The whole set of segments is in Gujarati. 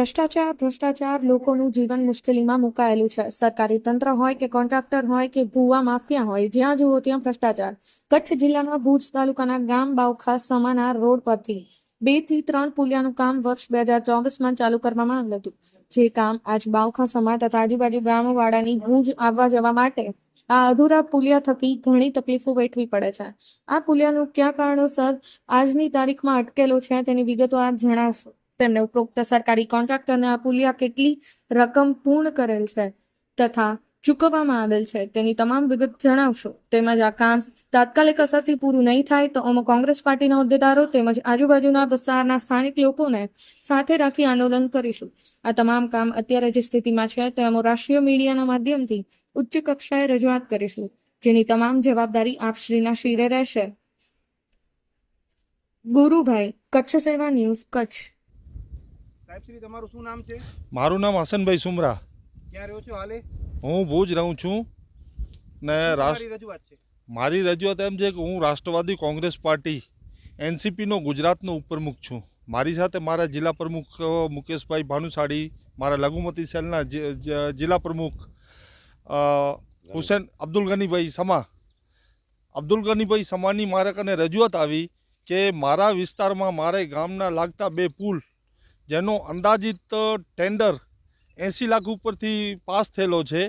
ભ્રષ્ટાચાર ભ્રષ્ટાચાર લોકોનું જીવન મુશ્કેલીમાં મુકાયેલું છે. સરકારી તંત્ર હોય કે કોન્ટ્રાક્ટર હોય કે ભૂવા માફિયા હોય, જ્યાં જુઓ ત્યાં ભ્રષ્ટાચાર. કચ્છ જિલ્લાના ભુજ તાલુકાના ગામ બાવખા સમાના રોડ પરથી બેથી ત્રણ પુલિયાનું કામ વર્ષ બે હજાર ચોવીસમાં ચાલુ કરવામાં આવ્યું હતું. જે કામ આજ બાવખા સમા તથા આજુબાજુ ગામવાળાની ભુજ આવવા જવા માટે આ અધૂરા પુલિયા થકી ઘણી તકલીફો વેઠવી પડે છે. આ પુલિયાનું કયા કારણોસર આજની તારીખમાં અટકેલો છે તેની વિગતો આપ જણાવશો. તેમને ઉપરોક્ત સરકારી કોન્ટ્રાક્ટરને આ પુલિયા કેટલી રકમ પૂર્ણ કરેલ છે તથા ચૂકવવામાં આવેલ છે તેની તમામ વિગત જણાવશો. તેમજ આ કામ તાત્કાલિક અસરથી પૂરું નહીં થાય તો અમે કોંગ્રેસ પાર્ટીના હોદ્દેદારો તેમજ આજુબાજુના વિસ્તારના સ્થાનિક લોકોને સાથે રાખી આંદોલન કરીશું. આ તમામ કામ અત્યારે જે સ્થિતિમાં છે તે અમે રાષ્ટ્રીય મીડિયાના માધ્યમથી ઉચ્ચ કક્ષાએ રજૂઆત કરીશું. જેની તમામ જવાબદારી આપશ્રીના શિરે રહેશે. ગુરુભાઈ, કચ્છ સેવા ન્યૂઝ, કચ્છ. સાહેબ શ્રી તમારું શું નામ છે? મારું નામ હસનભાઈ સુમરા. ક્યાં રહ્યો છો હાલે? હું ભુજ રહું છું. ને રજૂઆત છે? મારી રજૂઆત એમ છે કે હું રાષ્ટ્રવાદી કોંગ્રેસ પાર્ટી એનસીપીનો ગુજરાતનો ઉપપ્રમુખ છું. મારી સાથે મારા જિલ્લા પ્રમુખ મુકેશભાઈ ભાનુશાળી મારા લઘુમતી સેલના જિલ્લા પ્રમુખ હુસેન અબ્દુલ ગનીભાઈ સમા. અબ્દુલ ગનીભાઈ સમાની મારે કને રજૂઆત આવી કે મારા વિસ્તારમાં મારે ગામના લાગતા બે પુલ જેનો અંદાજિત ટેન્ડર એંસી લાખ ઉપરથી પાસ થયેલો છે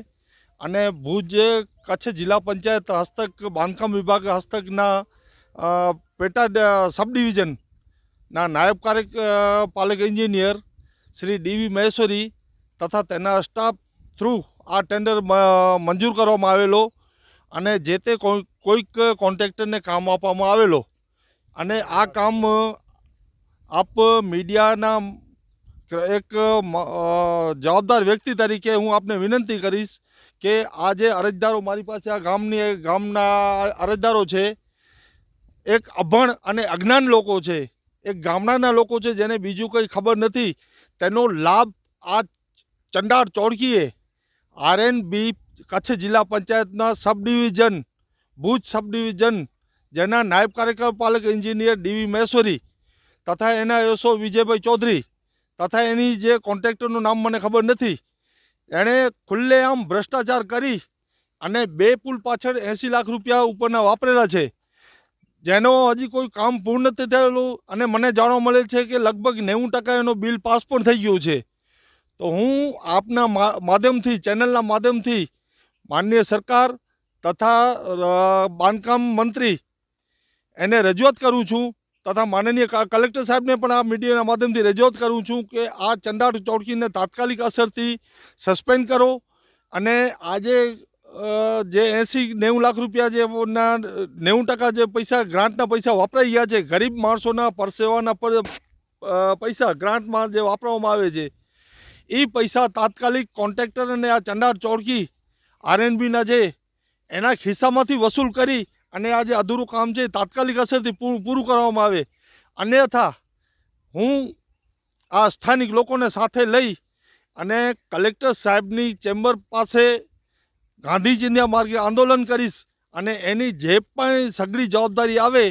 અને ભુજ કચ્છ જિલ્લા પંચાયત હસ્તક, બાંધકામ વિભાગ હસ્તકના પેટા સબ ડિવિઝનના નાયબ કાર્યપાલક એન્જિનિયર શ્રી ડીવી મહેશ્વરી તથા તેના સ્ટાફ થ્રુ આ ટેન્ડર મંજૂર કરવામાં આવેલો અને જે તે કોઈ, કોઈક કોન્ટ્રાક્ટરને કામ આપવામાં આવેલો. અને આ કામ આપ મીડિયાના એક જવાબદાર વ્યક્તિ તરીકે હું આપને વિનંતી કરીશ કે આ જે અરજદારો મારી પાસે આ ગામની ગામના અરજદારો છે, એક અભણ અને અજ્ઞાન લોકો છે, એક ગામડાના લોકો છે જેને બીજું કંઈ ખબર નથી, તેનો લાભ આ ચંડાળ ચોળકીએ આરએન બી કચ્છ જિલ્લા પંચાયતના sub division Bhuj sub division જેના નાયબ કાર્યપાલક એન્જિનિયર ડીવી મહેશ્વરી, તથા એના એસો વિજયભાઈ ચૌધરી તથા એની જે કોન્ટ્રાક્ટરનું નામ મને ખબર નથી. એણે ખુલ્લેઆમ ભ્રષ્ટાચાર કરી અને બે પુલ પાછળ એંસી લાખ રૂપિયા ઉપરના વાપરેલા છે. જેનો હજી કોઈ કામ પૂર્ણ નથી થયેલું અને મને જાણવા મળે છે કે લગભગ નેવું ટકા એનો બિલ પાસ પણ થઈ ગયું છે. તો હું આપના માધ્યમથી, ચેનલના માધ્યમથી માનનીય સરકાર તથા બાંધકામ મંત્રી એને રજૂઆત કરું છું તથા માનનીય કલેક્ટર સાહેબને પણ આ મીડિયાના માધ્યમથી રજૂઆત કરું છું કે આ ચંડાટ ચોળકીને તાત્કાલિક અસરથી સસ્પેન્ડ કરો અને આજે જે એંસી નેવું લાખ રૂપિયા જે નેવું ટકા જે પૈસા, ગ્રાન્ટના પૈસા વાપરાઈ ગયા છે, ગરીબ માણસોના પરસેવાના પર પૈસા ગ્રાન્ટમાં જે વાપરવામાં આવે છે એ પૈસા તાત્કાલિક કોન્ટ્રાક્ટર અને આ ચંડાટ ચોળકી આરએનબીના જે એના ખિસ્સામાંથી વસૂલ કરી અને આ જે અધૂરું કામ છે તાત્કાલિક અસરથી પૂરું કરવામાં આવે, અન્યથા હું આ સ્થાનિક લોકોને સાથે લઈ અને કલેક્ટર સાહેબની ચેમ્બર પાસે ગાંધીજીના માર્ગે આંદોલન કરીશ અને એની જે પણ સઘળી જવાબદારી આવે,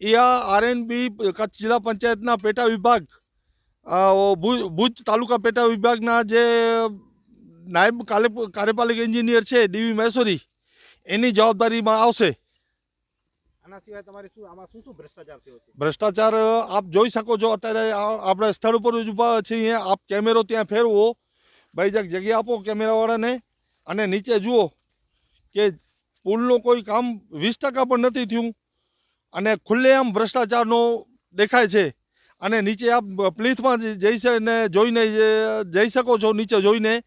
એ આ આરએનબી કચ્છ જિલ્લા પંચાયતના પેટા વિભાગ ભુજ ભુજ તાલુકા પેટા વિભાગના જે નાયબ કાર્ય- કાર્યપાલક એન્જિનિયર છે ડીવી મહેશ્વરી એની જવાબદારીમાં આવશે. આના સિવાય તમારે ભ્રષ્ટાચાર આપ જોઈ શકો છો, અત્યારે આપણે સ્થળ ઉપર જ ઊભા છીએ. આપ કેમેરો ત્યાં ફેરવો. ભાઈ જગ જગ્યા આપો કેમેરાવાળાને. અને નીચે જુઓ કે પુલનું કોઈ કામ વીસ ટકા પણ નથી થયું. અને ખુલ્લેઆમ ભ્રષ્ટાચારનો દેખાય છે. અને નીચે આપ પ્લીથમાં જઈ ને જોઈને જઈ શકો છો, નીચે જોઈને.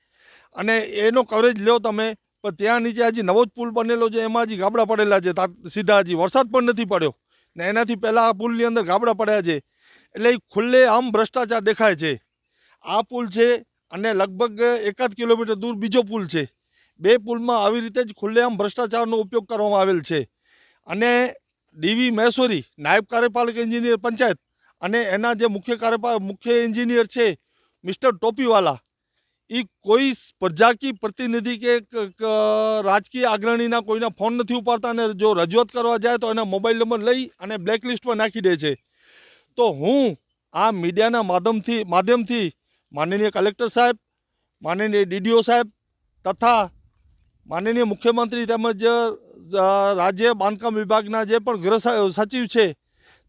અને એનો કવરેજ લો તમે. પણ ત્યાં નીચે હજી નવો જ પુલ બનેલો છે, એમાં હજી ગાબડા પડેલા છે સીધા હજી વરસાદ પણ નથી પડ્યો. ને એનાથી પહેલાં આ પુલની અંદર ગાબડા પડ્યા છે. એટલે એ ખુલ્લે આમ ભ્રષ્ટાચાર દેખાય છે. આ પુલ છે અને લગભગ એકાદ કિલોમીટર દૂર બીજો પુલ છે. બે પુલમાં આવી રીતે જ ખુલ્લેઆમ ભ્રષ્ટાચારનો ઉપયોગ કરવામાં આવેલ છે. અને ડીવી મહેશ્વરી, નાયબ કાર્યપાલક એન્જિનિયર પંચાયત અને એના જે મુખ્ય કાર્યપાલ મુખ્ય એન્જિનિયર છે, મિસ્ટર ટોપીવાલા એ કોઈ પ્રજાકી પ્રતિનિધિ કે રાજકીય અગ્રણીના કોઈના ફોન નથી ઉપાડતા અને જો રજૂઆત કરવા જાય તો એના મોબાઈલ નંબર લઈ અને બ્લેકલિસ્ટમાં નાખી દે છે. તો હું આ મીડિયાના માધ્યમથી માધ્યમથી માનનીય કલેક્ટર સાહેબ, માનનીય ડીડીઓ સાહેબ તથા માનનીય મુખ્યમંત્રી તેમજ રાજ્ય બાંધકામ વિભાગના જે પણ ગૃહ સચિવ છે,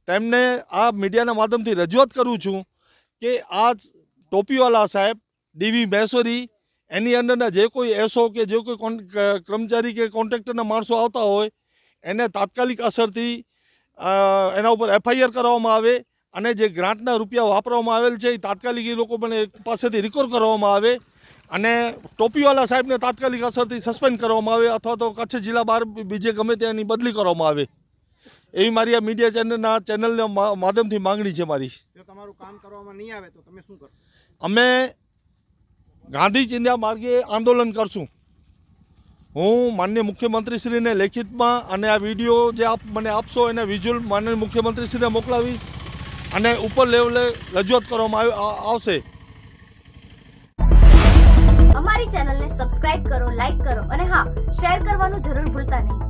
તેમને આ મીડિયાના માધ્યમથી રજૂઆત કરું છું કે આ ટોપીવાલા સાહેબ ડીવી મહેશ્વરી એની અંદરના જે કોઈ એસો કે જે કોઈ કર્મચારી કે કોન્ટ્રાક્ટરના માણસો આવતા હોય એને તાત્કાલિક અસરથી એના ઉપર એફઆઈઆર કરવામાં આવે અને જે ગ્રાન્ટના રૂપિયા વાપરવામાં આવેલ છે એ તાત્કાલિક એ લોકો પણ પાસેથી રિકોર્ડ કરવામાં આવે અને ટોપીવાલા સાહેબને તાત્કાલિક અસરથી સસ્પેન્ડ કરવામાં આવે અથવા તો કચ્છ જિલ્લા બહાર બીજે ગમે ત્યાંની બદલી કરવામાં આવે. એવી મારી આ મીડિયા ચેનલના ચેનલના માધ્યમથી માંગણી છે મારી. જો તમારું કામ કરવામાં નહીં આવે તો તમે શું કરો? અમે ગાંધી ચિંધ્યા માર્ગે આંદોલન કરશું. હું માનનીય મુખ્યમંત્રીશ્રીને લેખિતમાં અને આ વીડિયો જે આપ મને આપશો એને વિઝ્યુઅલ માનનીય મુખ્યમંત્રીશ્રીને મોકલાવીશ અને ઉપર લેવલે રજૂઆત કરવામાં આવ- આવશે. અમારી ચેનલને સબસ્ક્રાઇબ કરો લાઇક કરો અને હા શેર કરવાનું જરૂર ભૂલતા નહીં.